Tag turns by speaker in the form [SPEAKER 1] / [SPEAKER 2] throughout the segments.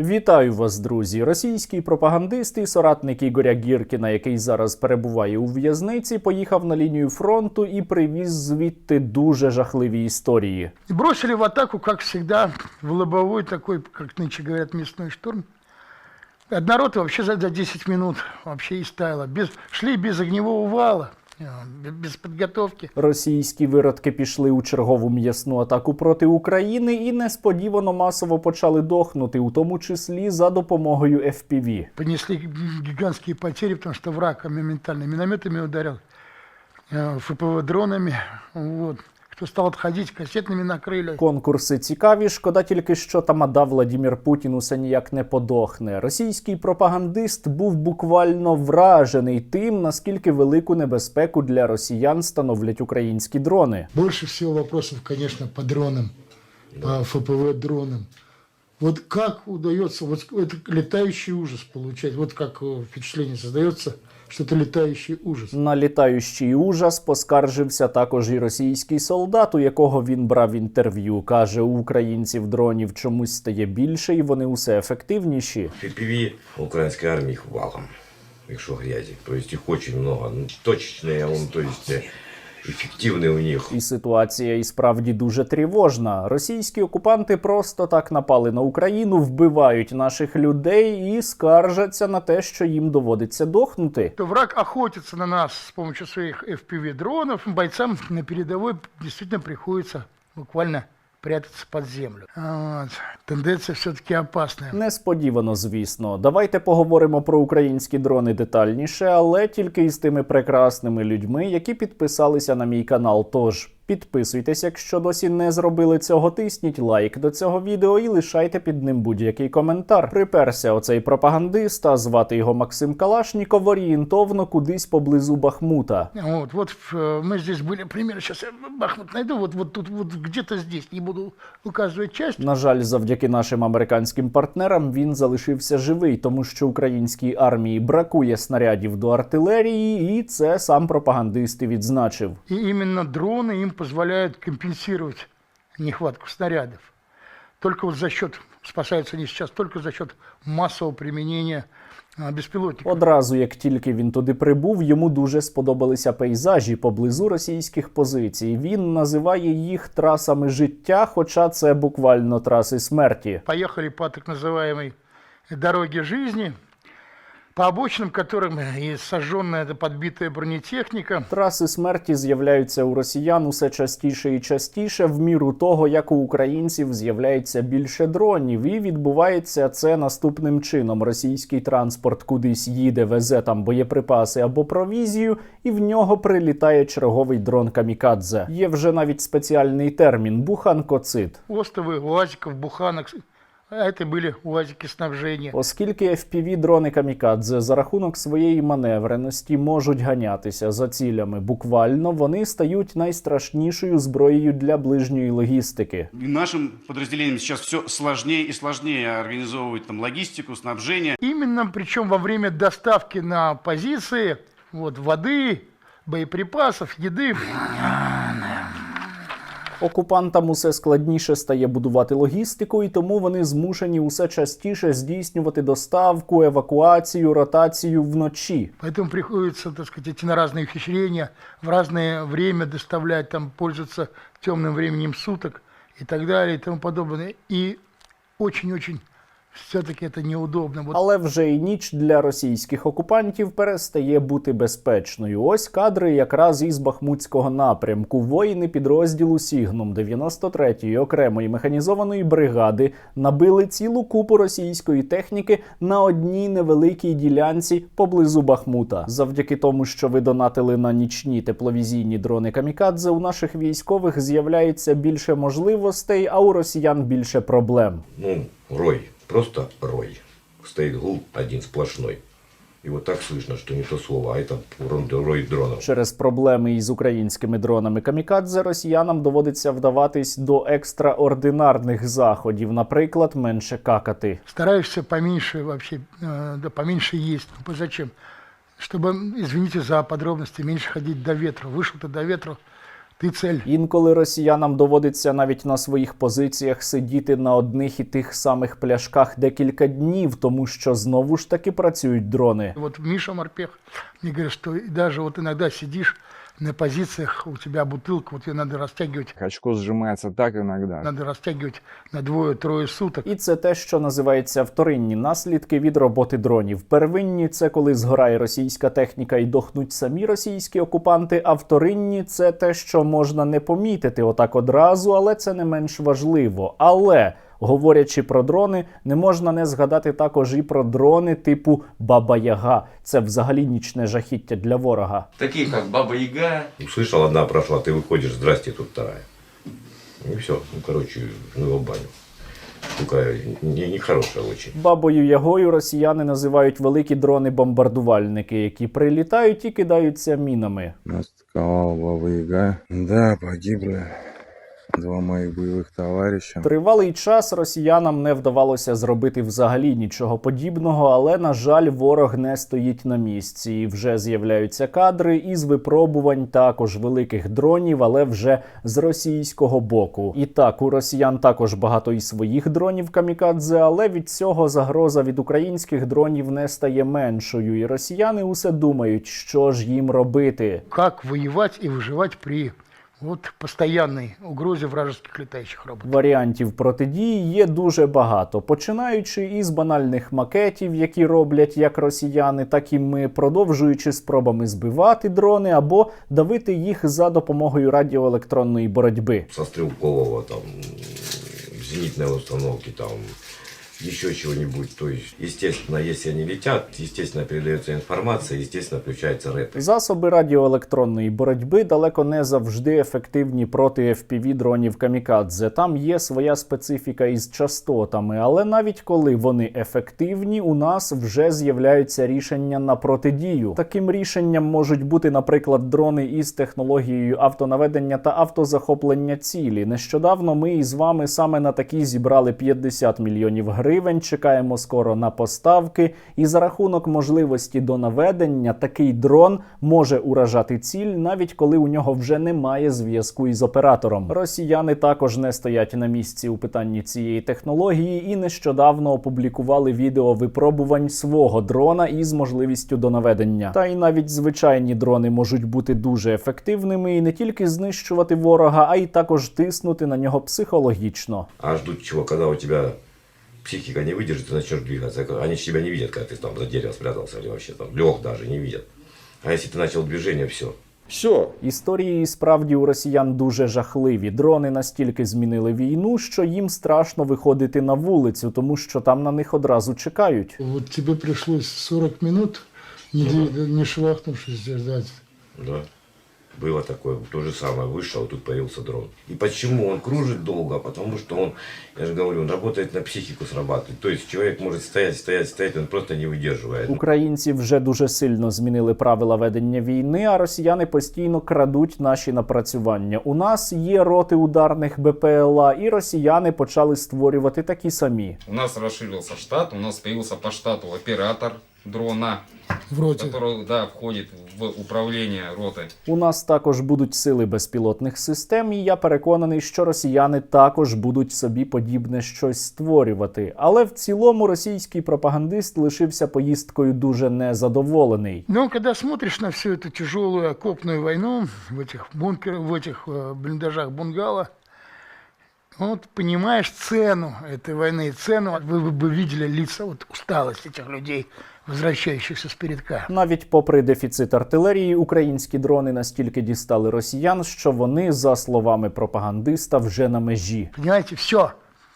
[SPEAKER 1] Вітаю вас, друзі! Російський пропагандист і соратник Ігоря Гіркіна, який зараз перебуває у в'язниці, поїхав на лінію фронту і привіз звідти дуже жахливі історії.
[SPEAKER 2] Бросили в атаку, как всегда, в лобовой такой, как нынче говорят, мясной штурм. Рота вообще за за 10 минут вообще истаяла. Без, шли без огневого вала, без підготовки.
[SPEAKER 1] Російські виродки пішли у чергову м'ясну атаку проти України і несподівано масово почали дохнути, у тому числі за допомогою FPV.
[SPEAKER 2] Понесли гігантські потери, тому що враг моментально мінометами ударил, э, ФПВ дронами. Вот. Кто став відходити, касетними накрили.
[SPEAKER 1] Конкурси цікаві, шкода тільки що тамада Владімір Путін усе ніяк не подохне. Російський пропагандист був буквально вражений тим, наскільки велику небезпеку для росіян становлять українські дрони.
[SPEAKER 2] Больше всього вопросов, звісно, по дронам, по ФПВ дронам. Вот как удается вот это летающий ужас получать? Вот как э, впечатление создается, что это летающий ужас.
[SPEAKER 1] На літаючий ужас поскаржився також і російський солдат, у якого він брав інтерв'ю. каже, у українців дронів чомусь стає більше, і вони усе ефективніші.
[SPEAKER 3] PPV украинской армии их валом, якщо грязи. То есть их очень много. Ну, точечные, он, то есть э, эффективные у них.
[SPEAKER 1] І ситуація і справді дуже тривожна. Російські окупанти просто так напали на Україну, вбивають наших людей і скаржаться на те, що їм доводиться дохнути.
[SPEAKER 2] То враг охотится на нас с помощью своих FPV-дронов. Бойцам на передовой действительно приходится буквально прятаться под землю. От. Тенденція все-таки опасна.
[SPEAKER 1] Несподівано, звісно. Давайте поговоримо про українські дрони детальніше, але тільки із тими прекрасними людьми, які підписалися на мій канал. Тож підписуйтесь, якщо досі не зробили цього. Тисніть лайк до цього відео і лишайте під ним будь-який коментар. Приперся оцей пропагандист, а звати його Максим Калашніков, орієнтовно кудись поблизу Бахмута.
[SPEAKER 2] Вот, вот э, мы здесь были, примерно, сейчас я Бахмут найду, вот, вот тут, вот где-то здесь, не буду указывать часть.
[SPEAKER 1] На жаль, завдяки нашим американським партнерам він залишився живий, тому що українській армії бракує снарядів до артилерії, і це сам пропагандист і відзначив.
[SPEAKER 2] И именно дроны им позволяют компенсировать нехватку снарядов. Только вот за счет, спасаются они сейчас только за счет массового применения а.
[SPEAKER 1] Одразу, як тільки він туди прибув, йому дуже сподобалися пейзажі поблизу російських позицій. Він називає їх трасами життя, хоча це буквально траси смерті.
[SPEAKER 2] Поехали по так называемой дороге жизни, по обочинам которым и сожженная подбитая бронетехника.
[SPEAKER 1] Траси смерті з'являються у росіян усе частіше і частіше, в міру того, як у українців з'являється більше дронів, і відбувається це наступним чином: російський транспорт кудись їде, везе там боєприпаси або провізію, і в нього прилітає черговий дрон камікадзе. Є вже навіть спеціальний термін буханкоцит.
[SPEAKER 2] Остовы, УАЗиков, буханок, а это были УАЗики снабжения.
[SPEAKER 1] Оскільки fpv дрони камікадзе за рахунок своєї маневреності можуть ганятися за цілями буквально, вони стають найстрашнішою зброєю для ближньої логістики.
[SPEAKER 4] И нашим подразделениям сейчас все сложнее и сложнее организовывать там логистику, снабжение.
[SPEAKER 2] Именно, причем во время доставки на позиции вот, воды, боеприпасов, еды.
[SPEAKER 1] Окупантам усе складніше стає будувати логістику, і тому вони змушені усе частіше здійснювати доставку, евакуацію, ротацію вночі.
[SPEAKER 2] Поэтому приходится, так сказать, идти на разные ухищрения, в разное время доставлять, там, пользоваться темным временем суток и так далее и тому подобное. И очень-очень все-таки это неудобно.
[SPEAKER 1] Але вже і ніч для російських окупантів перестає бути безпечною. Ось кадри якраз із Бахмутського напрямку. Воїни підрозділу Сігнум 93-ї окремої механізованої бригади набили цілу купу російської техніки на одній невеликій ділянці поблизу Бахмута. Завдяки тому, що ви донатили на нічні тепловізійні дрони Камікадзе, у наших військових з'являється більше можливостей, а у росіян більше проблем.
[SPEAKER 3] Ну, рой, просто рой. Стоит гул один сплошной. И вот так слышно, что не то слово, а это рон- рой дронов.
[SPEAKER 1] Через проблеми із українськими дронами камікадзе росіянам доводиться вдаватись до екстраординарних заходів, наприклад, менше какати.
[SPEAKER 2] стараешься поменьше вообще, э, да поменьше есть. Ну, Зачем? Чтобы, извините за подробности, меньше ходить до ветра. Вышел ты до ветра, ты цель.
[SPEAKER 1] Інколи росіянам доводиться навіть на своїх позиціях сидіти на одних і тих самих пляшках декілька днів, тому що знову ж таки працюють дрони.
[SPEAKER 2] От Міша Марпех мені каже, що навіть от іноді сидишь на позициях, у тебя бутылка, вот ее надо растягивать,
[SPEAKER 5] Очко сжимается так иногда.
[SPEAKER 2] надо растягивать на двое-трое суток.
[SPEAKER 1] І це те, що називається вторинні наслідки від роботи дронів. Первинні це коли згорає російська техніка і дохнуть самі російські окупанти. А вторинні це те, що можна не помітити отак одразу, але це не менш важливо. Але говорячи про дрони, не можна не згадати також і про дрони типу Баба Яга. Це взагалі нічне жахіття для ворога.
[SPEAKER 3] Такие, как Баба Яга. Услышал, одна прошла, ты выходишь, здрасте, тут вторая. И все, ну, короче, ну его в баню. Штука не- нехорошая очень.
[SPEAKER 1] Бабою Ягою росіяни називають великі дрони-бомбардувальники, які прилітають і кидаються мінами.
[SPEAKER 5] Настыковал Баба Яга. Да, погибли два моих боевых товарища.
[SPEAKER 1] Тривалий час росіянам не вдавалося зробити взагалі нічого подібного, але на жаль, ворог не стоїть на місці. І вже з'являються кадри із випробувань також великих дронів, але вже з російського боку. І так, у росіян також багато і своїх дронів камікадзе, але від цього загроза від українських дронів не стає меншою. І росіяни усе думають, що ж їм робити.
[SPEAKER 2] Как воевать и выживать при вот постоянной угрозе вражеских летающих роботов.
[SPEAKER 1] Варіантів протидії є дуже багато, починаючи із банальних макетів, які роблять як росіяни, так і ми, продовжуючи спробами збивати дрони або давити їх за допомогою радіоелектронної боротьби.
[SPEAKER 3] Со стрелкового, там, зенитной установки, там, еще чего-нибудь. То есть, естественно, если они летят, естественно, передается информация, естественно, включается рэп.
[SPEAKER 1] Засоби радіоелектронної боротьби далеко не завжди ефективні проти fpv дронів камікадзе. Там є своя специфіка із частотами, але навіть коли вони ефективні, у нас вже з'являються рішення на протидію. Таким рішенням можуть бути, наприклад, дрони із технологією автонаведення та автозахоплення цілі. Нещодавно ми із вами саме на такі зібрали 50 мільйонів гривень. Чекаємо скоро на поставки, і за рахунок можливості до наведення такий дрон може уражати ціль, навіть коли у нього вже немає зв'язку із оператором. Росіяни також не стоять на місці у питанні цієї технології і нещодавно опублікували відео випробувань свого дрона із можливістю до наведення. Та й навіть звичайні дрони можуть бути дуже ефективними і не тільки знищувати ворога, а й також тиснути на нього психологічно.
[SPEAKER 3] А ждут чего, когда у тебя психика не выдержит, ты начнешь двигаться. Они ж тебя не видят, когда ты там за дерево спрятался или вообще там лег даже, не видят. А если ты начал движение, все.
[SPEAKER 5] Все,
[SPEAKER 1] Історії справді у росіян дуже жахливі. Дрони настільки змінили війну, що їм страшно виходити на вулицю, тому що там на них одразу чекають.
[SPEAKER 2] Вот тебе пришлось 40 минут, не, двиг- не швахнувшись, ждать.
[SPEAKER 3] Да. Было такое. То же самое. Вышел, тут появился дрон. И почему он кружит долго? Потому что он, я же говорю, он работает на психику срабатывает. То есть человек может стоять, стоять, стоять, он просто не выдерживает.
[SPEAKER 1] Українці вже дуже сильно змінили правила ведення війни, а росіяни постійно крадуть наші напрацювання. У нас є роти ударних БПЛА, і росіяни почали створювати такі самі.
[SPEAKER 6] У нас расширился штат, у нас появился по штату оператор дрона,
[SPEAKER 2] В роте.
[SPEAKER 6] который да, входит в управление ротой.
[SPEAKER 1] У нас також будуть сили безпілотних систем, і я переконаний, що росіяни також будуть собі подібне щось створювати. Але в цілому російський пропагандист лишився поїздкою дуже незадоволений.
[SPEAKER 2] Но когда смотришь на всю эту тяжелую окопную войну в этих бункерах, в этих э, блиндажах бунгало, вот понимаешь цену этой войны, цену, вы, вы бы видели лица, вот усталость этих людей, возвращающихся с передка.
[SPEAKER 1] Навіть попри дефіцит артилерії, українські дрони настільки дістали росіян, що вони, за словами пропагандиста, вже на межі.
[SPEAKER 2] Понимаете, все,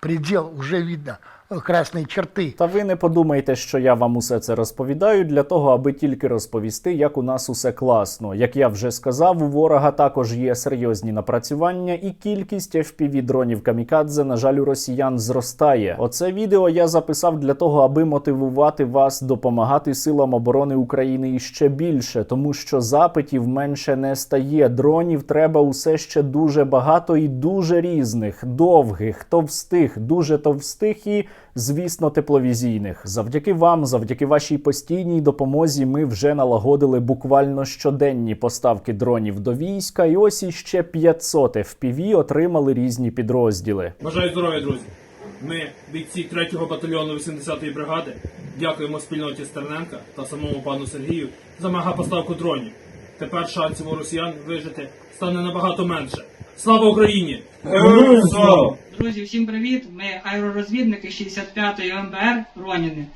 [SPEAKER 2] предел, уже видно, э, красные черты.
[SPEAKER 1] Та ви не подумайте, що я вам усе це розповідаю для того, аби тільки розповісти, як у нас усе класно. Як я вже сказав, у ворога також є серйозні напрацювання, і кількість fpv дронів камікадзе, на жаль, у росіян зростає. Оце відео я записав для того, аби мотивувати вас допомагати силам оборони України іще більше, тому що запитів менше не стає. Дронів треба усе ще дуже багато і дуже різних, довгих, товстих, дуже товстих і звісно, тепловізійних. Завдяки вам, завдяки вашій постійній допомозі, ми вже налагодили буквально щоденні поставки дронів до війська, і ось іще 500 FPV отримали різні підрозділи.
[SPEAKER 7] Бажаю здоров'я, друзі. Ми, бійці 3-го батальйону 80-ї бригади, дякуємо спільноті Стерненка та самому пану Сергію за мегапоставку дронів. Тепер шансів у росіян вижити стане набагато менше. Слава Україні! Героям слава!
[SPEAKER 8] Друзі, всім привіт! Ми аеророзвідники 65-ї МБР Роніни.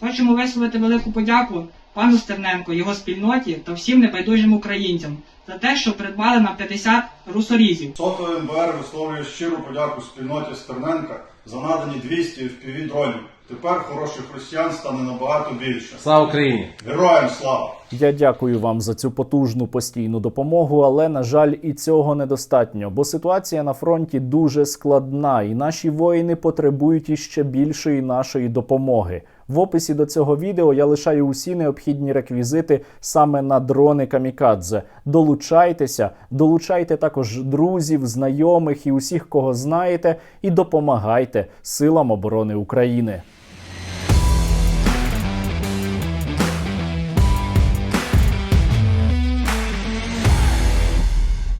[SPEAKER 8] Хочемо висловити велику подяку пану Стерненко, його спільноті та всім небайдужим українцям за те, що придбали нам 50 русорізів.
[SPEAKER 9] Сотовий МБР висловлює щиру подяку спільноті Стерненка за надані 200 FPV дронів. Тепер хороших росіян стане набагато більше.
[SPEAKER 10] Слава Україні!
[SPEAKER 9] Героям слава!
[SPEAKER 1] Я дякую вам за цю потужну постійну допомогу, але на жаль, і цього недостатньо, бо ситуація на фронті дуже складна, і наші воїни потребують іще більшої нашої допомоги. В описі до цього відео я лишаю усі необхідні реквізити саме на дрони Камікадзе. Долучайтеся, долучайте також друзів, знайомих і усіх, кого знаєте, і допомагайте силам оборони України.